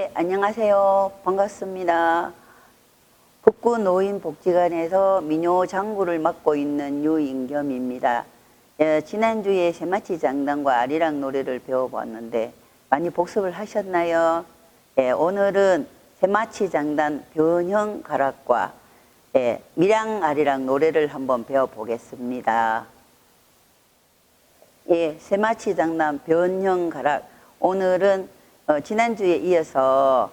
네, 안녕하세요. 반갑습니다. 북구 노인복지관에서 민요 장구를 맡고 있는 유인겸입니다. 예, 지난주에 세마치 장단과 아리랑 노래를 배워봤는데 많이 복습을 하셨나요? 예, 오늘은 세마치 장단 변형 가락과 예, 미량 아리랑 노래를 한번 배워보겠습니다. 예, 세마치 장단 변형 가락. 오늘은 어, 지난주에 이어서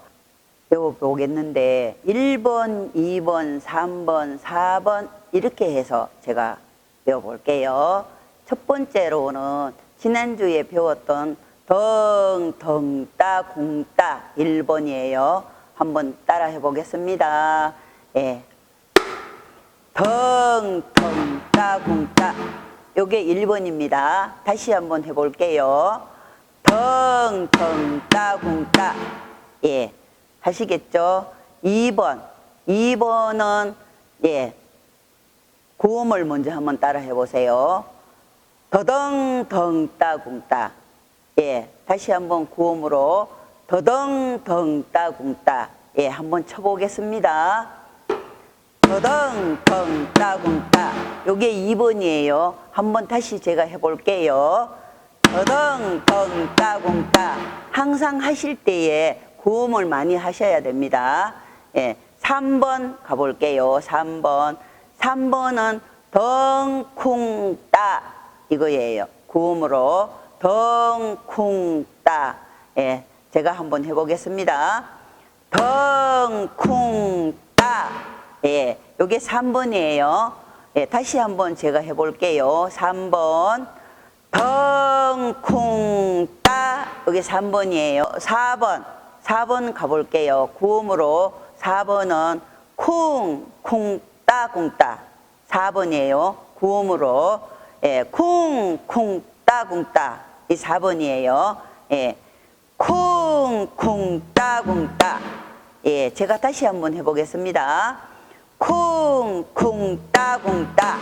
배워보겠는데 1번, 2번, 3번, 4번 이렇게 해서 제가 배워볼게요. 첫 번째로는 지난주에 배웠던 덩, 덩, 따, 궁, 따 1번이에요. 한번 따라 해보겠습니다. 예. 덩, 덩, 따, 궁, 따. 요게 1번입니다. 다시 한번 해볼게요. 덩, 덩, 따, 궁, 따. 예. 하시겠죠? 2번. 2번은, 예. 구음을 먼저 한번 따라 해보세요. 더덩, 덩, 따, 궁, 따. 예. 다시 한번 구음으로 더덩, 덩, 따, 궁, 따. 예. 한번 쳐보겠습니다. 더덩, 덩, 따, 궁, 따. 요게 2번이에요. 한번 다시 제가 해볼게요. 더덩, 덩, 따, 궁, 따. 항상 하실 때에 구음을 많이 하셔야 됩니다. 예. 3번 가볼게요. 3번. 3번은 덩, 쿵, 따. 이거예요. 구음으로. 덩, 쿵, 따. 예. 제가 한번 해보겠습니다. 덩, 쿵, 따. 예. 요게 3번이에요. 예. 다시 한번 제가 해볼게요. 3번. 덩, 쿵, 따. 여기 3번이에요. 4번. 4번 가볼게요. 구음으로 4번은 쿵, 쿵, 따, 쿵, 따. 4번이에요. 구음으로. 예, 쿵, 쿵, 따, 쿵, 따. 이 4번이에요. 예. 쿵, 쿵, 따, 쿵, 따. 예, 제가 다시 한번 해보겠습니다. 쿵, 쿵, 따, 쿵, 따.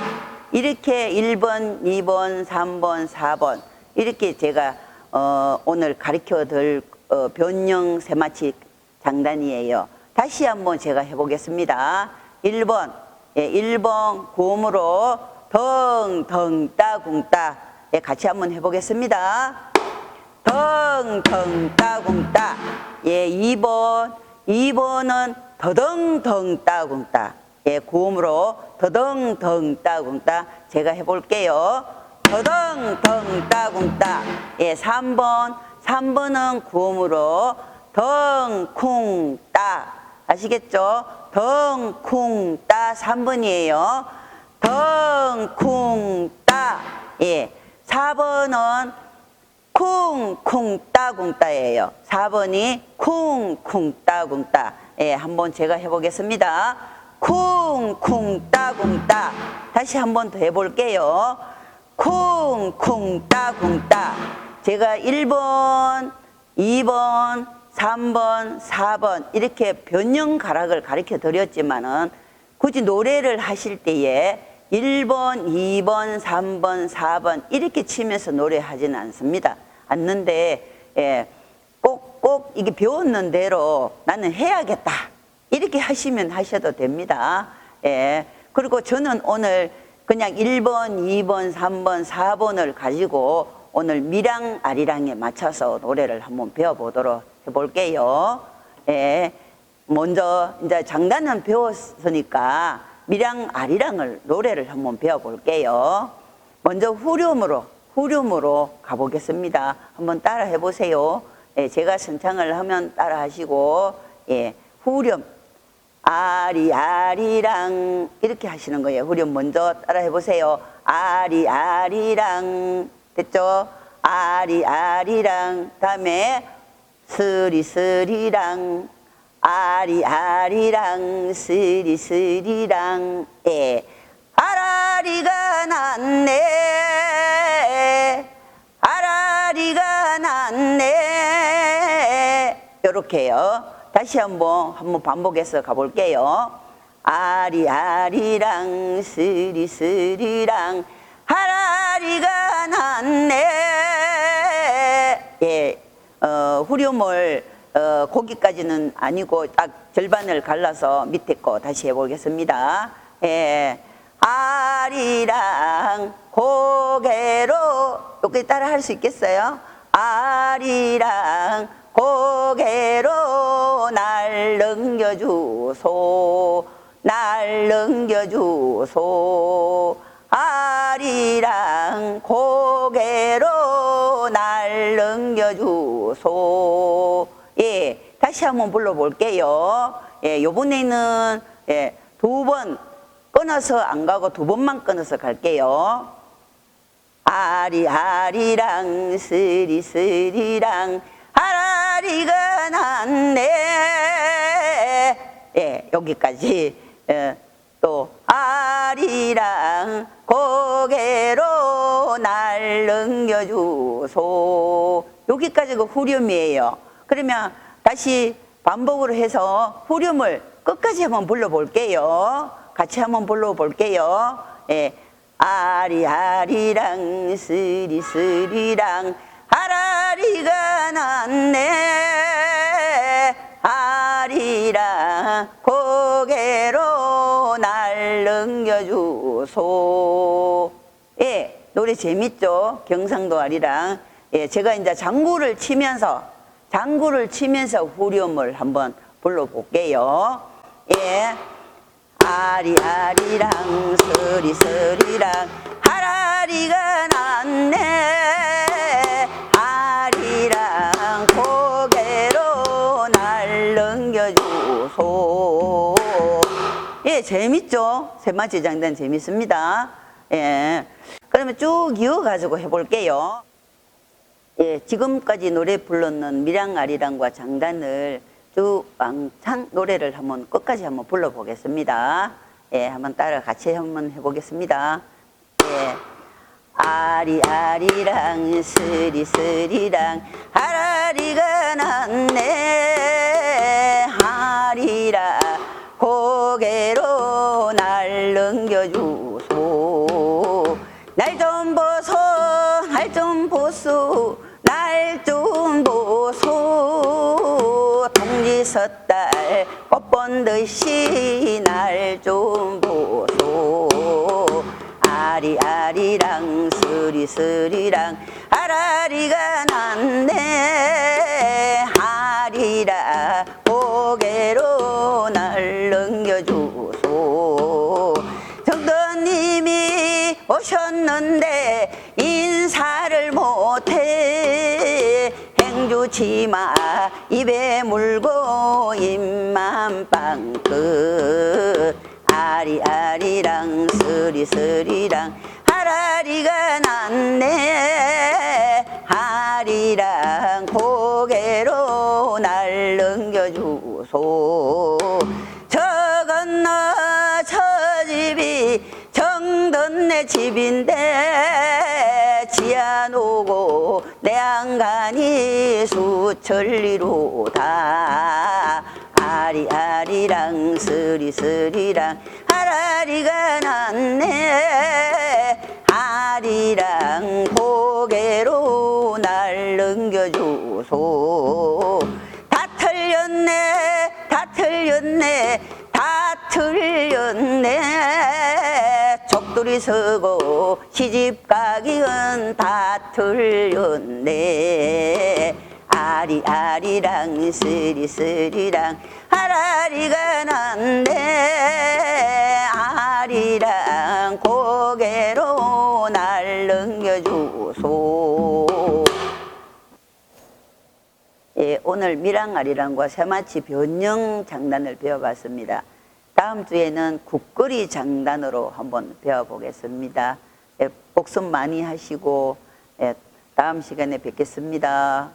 이렇게 1번, 2번, 3번, 4번. 이렇게 제가, 어, 오늘 가르쳐 드릴 어, 변형 세마치 장단이에요. 다시 한번 제가 해보겠습니다. 1번, 예, 1번 고음으로 덩, 덩, 따, 궁, 따. 예, 같이 한번 해보겠습니다. 덩, 덩, 따, 궁, 따. 예, 2번, 2번은 더덩, 덩, 따, 궁, 따. 예, 고음으로 더덩, 덩, 따, 궁, 따. 제가 해볼게요. 더덩, 덩, 따, 궁, 따. 예, 3번, 3번은 구음으로 덩, 쿵, 따. 아시겠죠? 덩, 쿵, 따 3번이에요. 덩, 쿵, 따. 예. 4번은 쿵, 쿵, 따, 궁, 따예요. 4번이 쿵, 쿵, 따, 궁, 따. 예, 한번 제가 해보겠습니다. 쿵, 쿵, 따, 궁, 따. 다시 한 번 더 해볼게요. 쿵, 쿵, 따, 궁, 따. 제가 1번, 2번, 3번, 4번 이렇게 변형 가락을 가르쳐 드렸지만은 굳이 노래를 하실 때에 1번, 2번, 3번, 4번 이렇게 치면서 노래하지는 않습니다. 않는데 예, 꼭, 꼭 이게 배웠는 대로 나는 해야겠다. 이렇게 하시면 하셔도 됩니다. 예. 그리고 저는 오늘 그냥 1번, 2번, 3번, 4번을 가지고 오늘 미랑 아리랑에 맞춰서 노래를 한번 배워보도록 해볼게요. 예. 먼저 이제 장단은 배웠으니까 미랑 아리랑을 노래를 한번 배워볼게요. 먼저 후렴으로 후렴으로 가보겠습니다. 한번 따라 해보세요. 예, 제가 선창을 하면 따라 하시고 예, 후렴 아리아리랑 이렇게 하시는 거예요. 후렴 먼저 따라 해 보세요. 아리아리랑. 됐죠? 아리아리랑. 다음에 스리스리랑. 아리아리랑. 스리스리랑. 예. 아라리가 났네. 아라리가 났네. 요렇게요 다시 한번 한번 반복해서 가볼게요 아리아리랑 스리스리랑 아라리가 났네 예 어, 후렴을 어, 거기까지는 아니고 딱 절반을 갈라서 밑에 거 다시 해보겠습니다. 예. 아리랑 고개로 여기 따라 할 수 있겠어요? 아리랑 고개로 날 넘겨주소. 날 넘겨주소. 아리랑 고개로 날 넘겨주소. 예 다시 한번 불러볼게요. 예 요번에는 예, 두 번 끊어서 안 가고 두 번만 끊어서 갈게요. 아리아리랑 스리스리랑 아라리가 났네 예 여기까지. 예, 또 아리랑 고개로 날 넘겨주소. 여기까지가 후렴이에요. 그러면 다시 반복으로 해서 후렴을 끝까지 한번 불러볼게요. 같이 한번 불러볼게요. 예. 아리아리랑 스리스리랑 아라리가 났네. 아리랑 고개로 날 넘겨주소. 예 노래 재밌죠? 경상도 아리랑. 예 제가 이제 장구를 치면서 장구를 치면서 후렴을 한번 불러볼게요. 예. 아리아리랑 서리서리랑. 하라리가 났네 재밌죠 세마치 장단 재밌습니다 예 그러면 쭉 이어가지고 해볼게요 예 지금까지 노래 불렀는 밀양아리랑과 장단을 쭉 왕창 노래를 한번 끝까지 한번 불러보겠습니다. 예, 한번 따라 같이 한번 해보겠습니다. 예. 아리아리랑 스리스리랑 하라리가 났네 소 동지섣달 꽃본 듯이 날 좀 보소. 아리아리랑 스리스리랑 아라리가 났네. 아리라 고개로 날 넘겨주소. 정도님이 오셨는데 치마. 입에 물고 입만 빵긋 아리아리랑 스리스리랑. 하라리가 났네. 하리랑 고개로 날 넘겨주소. 저 건너 저 집이 정든 내 집인데 지안 오고 내 안간이 수천리로다. 아리아리랑 스리스리랑 하라리가 났네. 아리랑 고개로 날 넘겨주소. 다 틀렸네 다 틀렸네 다 틀렸네 족돌이 서고 시집 가기는 다 틀렸네. 아리아리랑 스리스리랑 하라리가 났네. 아리랑 고개로 날 넘겨주소. 예, 오늘 미랑아리랑과 새마치 변형 장단을 배워봤습니다. 다음 주에는 국거리 장단으로 한번 배워보겠습니다. 예, 복습 많이 하시고 예, 다음 시간에 뵙겠습니다.